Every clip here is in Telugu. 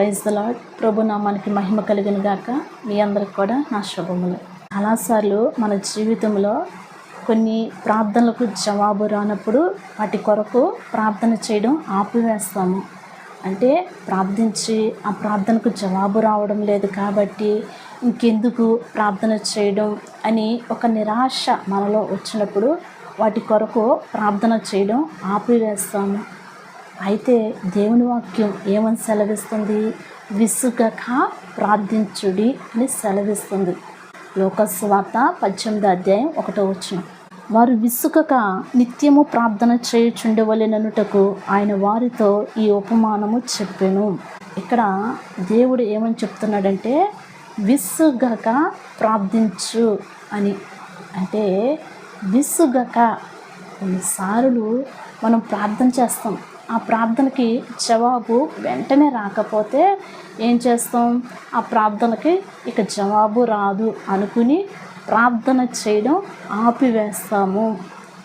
ప్రైజ్ ద లాడ్ ప్రభు నామానికి మహిమ కలిగిన గాక. మీ అందరికి కూడా నా శుభములు. చాలాసార్లు మన జీవితంలో కొన్ని ప్రార్థనలకు జవాబు రానప్పుడు వాటి కొరకు ప్రార్థన చేయడం ఆపివేస్తాము. అంటే ప్రార్థించి ఆ ప్రార్థనకు జవాబు రావడం లేదు కాబట్టి ఇంకెందుకు ప్రార్థన చేయడం అని ఒక నిరాశ మనలో వచ్చినప్పుడు వాటి కొరకు ప్రార్థన చేయడం ఆపివేస్తాము. అయితే దేవుని వాక్యం ఏమని సెలవిస్తుంది? విసుగక ప్రార్థించుడి అని సెలవిస్తుంది. లోకస్వార్త పద్దెనిమిది అధ్యాయం ఒకటో వచ్చిన వారు విసుగక నిత్యము ప్రార్థన చేయుచుండవలెననుటకు ఆయన వారితో ఈ ఉపమానము చెప్పాను. ఇక్కడ దేవుడు ఏమని చెప్తున్నాడంటే విసుగక ప్రార్థించు అని. అంటే విసుగక కొన్నిసార్లు మనం ప్రార్థన చేస్తాం. ఆ ప్రార్థనకి జవాబు వెంటనే రాకపోతే ఏం చేస్తాం? ఆ ప్రార్థనకి ఇక జవాబు రాదు అనుకుని ప్రార్థన చేయడం ఆపివేస్తాము.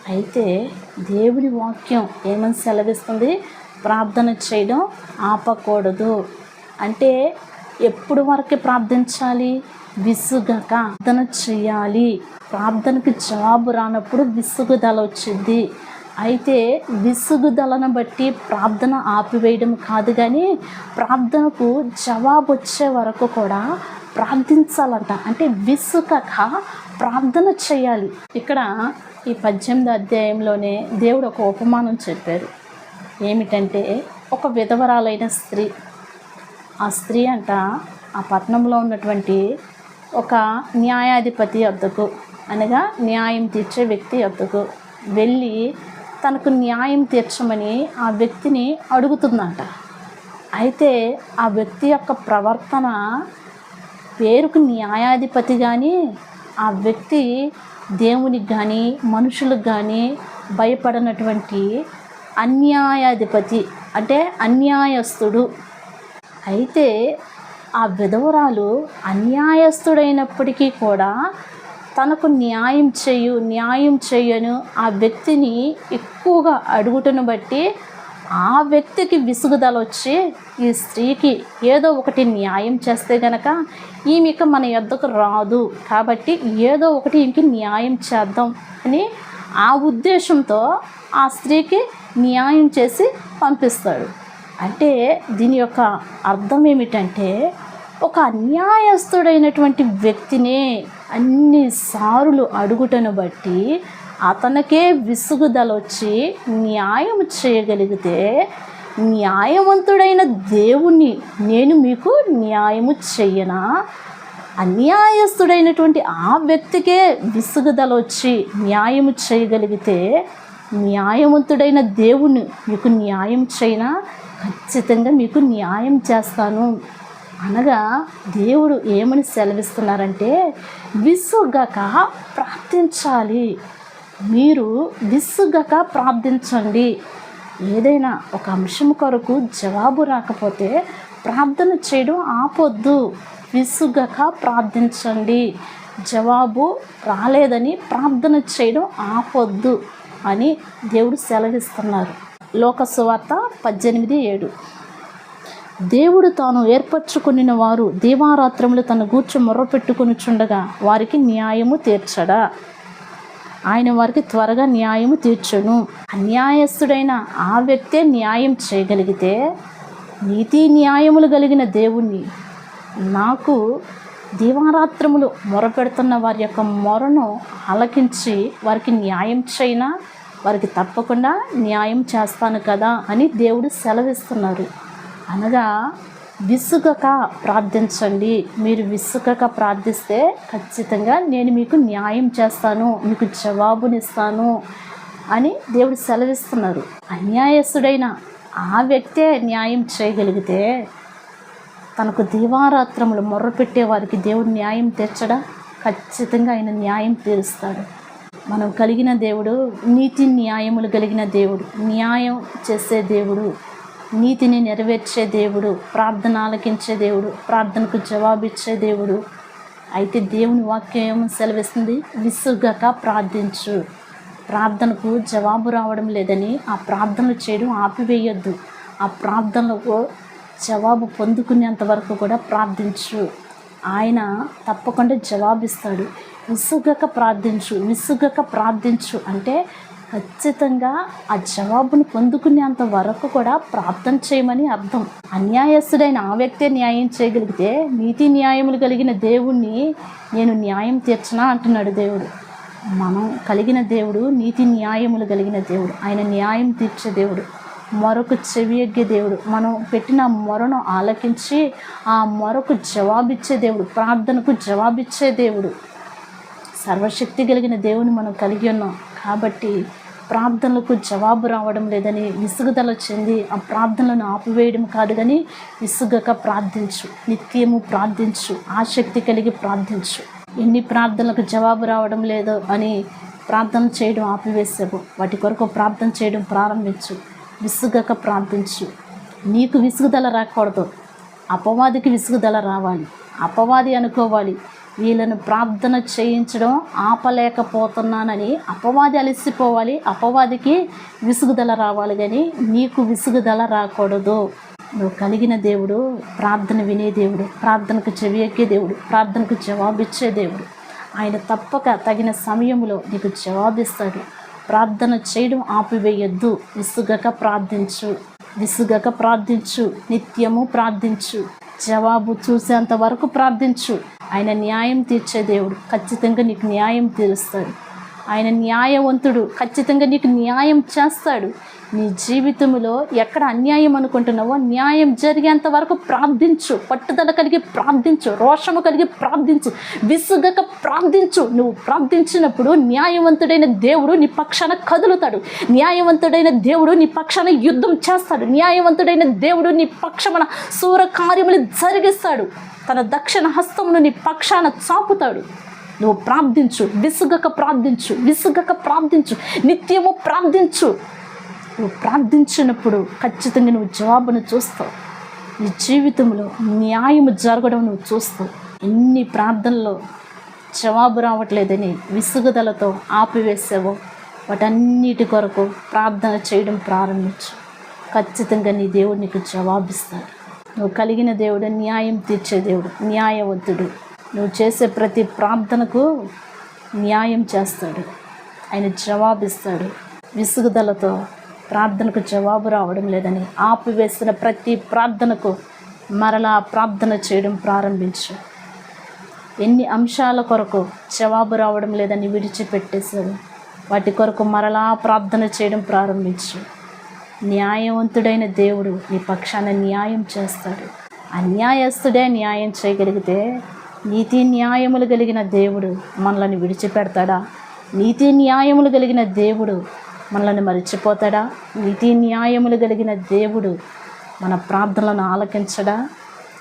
అయితే దేవుని వాక్యం ఏమని సెలవిస్తుంది? ప్రార్థన చేయడం ఆపకూడదు. అంటే ఎప్పుడు వరకు ప్రార్థించాలి? విసుగక ప్రార్థన చేయాలి. ప్రార్థనకి జవాబు రానప్పుడు విసుగుదల వచ్చింది అయితే విసుగుదలను బట్టి ప్రార్థన ఆపివేయడం కాదు కానీ ప్రార్థనకు జవాబు వచ్చే వరకు కూడా ప్రార్థించాలంట. అంటే విసుకక ప్రార్థన చేయాలి. ఇక్కడ ఈ పద్దెనిమిది అధ్యాయంలోనే దేవుడు ఒక ఉపమానం చెప్పారు. ఏమిటంటే ఒక విధవరాలైన స్త్రీ ఆ స్త్రీ అంట ఆ పట్టణంలో ఉన్నటువంటి ఒక న్యాయాధిపతి వద్దకు అనగా న్యాయం తీర్చే వ్యక్తి వద్దకు వెళ్ళి తనకు న్యాయం తీర్చమని ఆ వ్యక్తిని అడుగుతుందంట. అయితే ఆ వ్యక్తి యొక్క ప్రవర్తన పేరుకు న్యాయాధిపతి కానీ ఆ వ్యక్తి దేవునికి కానీ మనుషులకు కానీ భయపడినటువంటి అన్యాయాధిపతి అంటే అన్యాయస్తుడు. అయితే ఆ విధవరాలు అన్యాయస్తుడైనప్పటికీ కూడా తనకు న్యాయం చేయు న్యాయం చేయను ఆ వ్యక్తిని ఎక్కువగా అడుగుటను బట్టి ఆ వ్యక్తికి విసుగుదల వచ్చి ఈ స్త్రీకి ఏదో ఒకటి న్యాయం చేస్తే గనక ఈమె ఇక మన యొద్దకు రాదు. కాబట్టి ఏదో ఒకటి ఈమెకి న్యాయం చేద్దాం అని ఆ ఉద్దేశంతో ఆ స్త్రీకి న్యాయం చేసి పంపిస్తాడు. అంటే దీని యొక్క అర్థం ఏమిటంటే ఒక అన్యాయస్తుడైనటువంటి వ్యక్తినే అన్నిసార్లు అడుగుటను బట్టి అతనికే విసుగుదల వచ్చి న్యాయం చేయగలిగితే న్యాయవంతుడైన దేవుణ్ణి నేను మీకు న్యాయము చెయ్యనా? అన్యాయస్తుడైనటువంటి ఆ వ్యక్తికే విసుగుదల వచ్చి న్యాయము చేయగలిగితే న్యాయవంతుడైన దేవుణ్ణి మీకు న్యాయం చేయనా? ఖచ్చితంగా మీకు న్యాయం చేస్తాను. అనగా దేవుడు ఏమని సెలవిస్తున్నారంటే విసుగక ప్రార్థించాలి. మీరు విసుగక ప్రార్థించండి. ఏదైనా ఒక అంశం కొరకు జవాబు రాకపోతే ప్రార్థన చేయడం ఆపొద్దు. విసుగక ప్రార్థించండి. జవాబు రాలేదని ప్రార్థన చేయడం ఆపొద్దు అని దేవుడు సెలవిస్తున్నారు. లోకసువార్త పద్దెనిమిది ఏడు. దేవుడు తాను ఏర్పరచుకుని వారు దీవారాత్రములు తన గూర్చి మొర్రపెట్టుకుని చుండగా వారికి న్యాయము తీర్చడా. ఆయన వారికి త్వరగా న్యాయము తీర్చను. అన్యాయస్తుడైన ఆ వ్యక్తే న్యాయం చేయగలిగితే నీతి న్యాయములు కలిగిన దేవుణ్ణి. నాకు దీవారాత్రములు మొరపెడుతున్న వారి యొక్క మొరను ఆలకించి వారికి న్యాయం చేయనా వారికి తప్పకుండా న్యాయం చేస్తాను కదా అని దేవుడు సెలవిస్తున్నారు. అనగా విసుగక ప్రార్థించండి. మీరు విసుగక ప్రార్థిస్తే ఖచ్చితంగా నేను మీకు న్యాయం చేస్తాను మీకు జవాబునిస్తాను అని దేవుడు సెలవిస్తున్నారు. అన్యాయస్తుడైన ఆ వ్యక్తే న్యాయం చేయగలిగితే తనకు దీవారాత్రములు మొర్రపెట్టే వారికి దేవుడు న్యాయం తీర్చడా ఖచ్చితంగా ఆయన న్యాయం తీరుస్తాడు. మనం కలిగిన దేవుడు నీతి న్యాయములు కలిగిన దేవుడు న్యాయం చేసే దేవుడు నీతిని నెరవేర్చే దేవుడు ప్రార్థన ఆలకించే దేవుడు ప్రార్థనకు జవాబిచ్చే దేవుడు. అయితే దేవుని వాక్యం ఏమో సెలవిస్తుంది విసుగక ప్రార్థించు. ప్రార్థనకు జవాబు రావడం లేదని ఆ ప్రార్థనలు చేయడం ఆపివేయొద్దు. ఆ ప్రార్థనలకు జవాబు పొందుకునేంత వరకు కూడా ప్రార్థించు. ఆయన తప్పకుండా జవాబిస్తాడు. విసుగక ప్రార్థించు విసుగక ప్రార్థించు అంటే ఖచ్చితంగా ఆ జవాబును పొందుకునేంత వరకు కూడా ప్రార్థన చేయమని అర్థం. అన్యాయస్తుడైన ఆ వ్యక్తే న్యాయం చేయగలిగితే నీతి న్యాయములు కలిగిన దేవుణ్ణి నేను న్యాయం తీర్చనా అంటున్నాడు దేవుడు. మనం కలిగిన దేవుడు నీతి న్యాయములు కలిగిన దేవుడు ఆయన న్యాయం తీర్చే దేవుడు మరొక చెవియగ్గే దేవుడు. మనం పెట్టిన మొరను ఆలకించి ఆ మొరకు జవాబిచ్చే దేవుడు ప్రార్థనకు జవాబిచ్చే దేవుడు. సర్వశక్తి కలిగిన దేవుని మనం కలిగి ఉన్నాం. కాబట్టి ప్రార్థనలకు జవాబు రావడం లేదని విసుగుదల చెంది ఆ ప్రార్థనలను ఆపివేయడం కాదు కానీ విసుగక ప్రార్థించు నిత్యము ప్రార్థించు ఆసక్తి కలిగి ప్రార్థించు. ఎన్ని ప్రార్థనలకు జవాబు రావడం లేదో అని ప్రార్థన చేయడం ఆపివేసావు వాటి కొరకు ప్రార్థన చేయడం ప్రారంభించు విసుగక ప్రార్థించు. నీకు విసుగుదల రాకూడదు. అపవాదికి విసుగుదల రావాలి. అపవాది అనుకోవాలి. వీళ్ళను ప్రార్థన చేయించడం ఆపలేకపోతున్నానని అపవాది అలసిపోవాలి అపవాదికి విసుగుదల రావాలి కానీ నీకు విసుగుదల రాకూడదు. నువ్వు కలిగిన దేవుడు ప్రార్థన వినే దేవుడు ప్రార్థనకు చెవి ఎక్కే దేవుడు ప్రార్థనకు జవాబిచ్చే దేవుడు. ఆయన తప్పక తగిన సమయంలో నీకు జవాబిస్తాడు. ప్రార్థన చేయడం ఆపివేయొద్దు విసుగక ప్రార్థించు. విసుగక ప్రార్థించు నిత్యము ప్రార్థించు. జవాబు చూసేంత వరకు ప్రార్థించు. ఆయన న్యాయం తీర్చే దేవుడు. ఖచ్చితంగా నీకు న్యాయం తీరుస్తాడు. ఆయన న్యాయవంతుడు. ఖచ్చితంగా నీకు న్యాయం చేస్తాడు. నీ జీవితంలో ఎక్కడ అన్యాయం అనుకుంటున్నావో న్యాయం జరిగేంత వరకు ప్రార్థించు. పట్టుదల కలిగి ప్రార్థించు. రోషము కలిగి ప్రార్థించు. విసుగక ప్రార్థించు. నువ్వు ప్రార్థించినప్పుడు న్యాయవంతుడైన దేవుడు నీ పక్షాన కదులుతాడు. న్యాయవంతుడైన దేవుడు నీ పక్షాన యుద్ధం చేస్తాడు. న్యాయవంతుడైన దేవుడు నీ పక్షమున సూర కార్యములు జరిగిస్తాడు. తన దక్షిణ హస్తమును నీ పక్షాన చాపుతాడు. నువ్వు ప్రార్థించు విసుగక ప్రార్థించు విసుగక ప్రార్థించు నిత్యము ప్రార్థించు. నువ్వు ప్రార్థించినప్పుడు ఖచ్చితంగా నువ్వు జవాబును చూస్తావు. నీ జీవితంలో న్యాయము జరగడం నువ్వు చూస్తావు. ఎన్ని ప్రార్థనలో జవాబు రావట్లేదని విసుగుదలతో ఆపివేసావో వాటన్నిటి కొరకు ప్రార్థన చేయడం ప్రారంభించు. ఖచ్చితంగా నీ దేవుడు నీకు జవాబిస్తాడు. నువ్వు కలిగిన దేవుడు న్యాయం తీర్చే దేవుడు న్యాయవంతుడు. నువ్వు చేసే ప్రతి ప్రార్థనకు న్యాయం చేస్తాడు. ఆయన జవాబిస్తాడు. విసుగుదలతో ప్రార్థనకు జవాబు రావడం లేదని ఆపివేసిన ప్రతి ప్రార్థనకు మరలా ప్రార్థన చేయడం ప్రారంభించు. ఎన్ని అంశాల కొరకు జవాబు రావడం లేదని విడిచిపెట్టేశాడు వాటి కొరకు మరలా ప్రార్థన చేయడం ప్రారంభించు. న్యాయవంతుడైన దేవుడు నీ పక్షాన న్యాయం చేస్తాడు. అన్యాయస్తుడే న్యాయం చేయగలిగితే నీతి న్యాయములు కలిగిన దేవుడు మనల్ని విడిచిపెడతాడా? నీతి న్యాయములు కలిగిన దేవుడు మనల్ని మరిచిపోతాడా? నీతి న్యాయములు కలిగిన దేవుడు మన ప్రార్థనలను ఆలకించడా?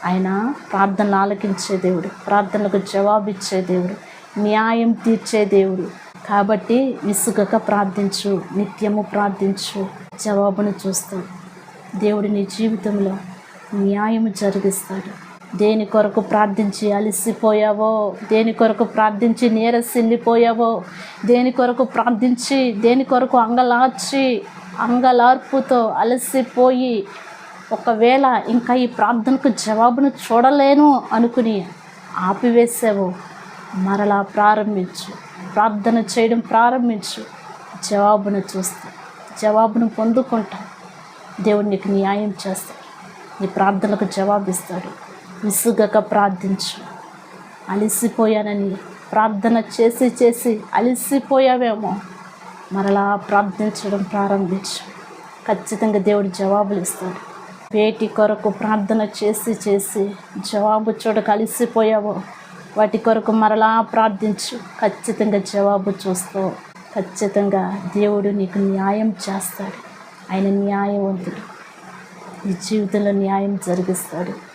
ఆయన ప్రార్థనలు ఆలకించే దేవుడు ప్రార్థనలకు జవాబిచ్చే దేవుడు న్యాయం తీర్చే దేవుడు. కాబట్టి విసుగక ప్రార్థించు నిత్యము ప్రార్థించు జవాబును చూస్తాడు. దేవుడు నీ జీవితంలో న్యాయము జరిగిస్తాడు. దేని కొరకు ప్రార్థించి అలసిపోయావో దేని కొరకు ప్రార్థించి నీరసిల్లిపోయావో దేని కొరకు ప్రార్థించి దేని కొరకు అంగలార్చి అంగలార్పుతో అలసిపోయి ఒకవేళ ఇంకా ఈ ప్రార్థనకు జవాబును చూడలేను అనుకుని ఆపివేసావు మరలా ప్రారంభించు. ప్రార్థన చేయడం ప్రారంభించు. జవాబును చూస్తా. జవాబును పొందుకుంటా. దేవుడు నీకు న్యాయం చేస్తాడు. నీ ప్రార్థనకు జవాబిస్తాడు. విసుగక ప్రార్థించు. అలసిపోయానని ప్రార్థన చేసి చేసి అలసిపోయావేమో. మరలా ప్రార్థించడం ప్రారంభించు. ఖచ్చితంగా దేవుడు జవాబులు ఇస్తాడు. వేటి కొరకు ప్రార్థన చేసి చేసి జవాబు చూడ కలిసిపోయావో వాటి కొరకు మరలా ప్రార్థించు. ఖచ్చితంగా జవాబు చూస్తావు. ఖచ్చితంగా దేవుడు నీకు న్యాయం చేస్తాడు. ఆయన న్యాయవంతుడు. నీ జీవితంలో న్యాయం జరిగిస్తాడు.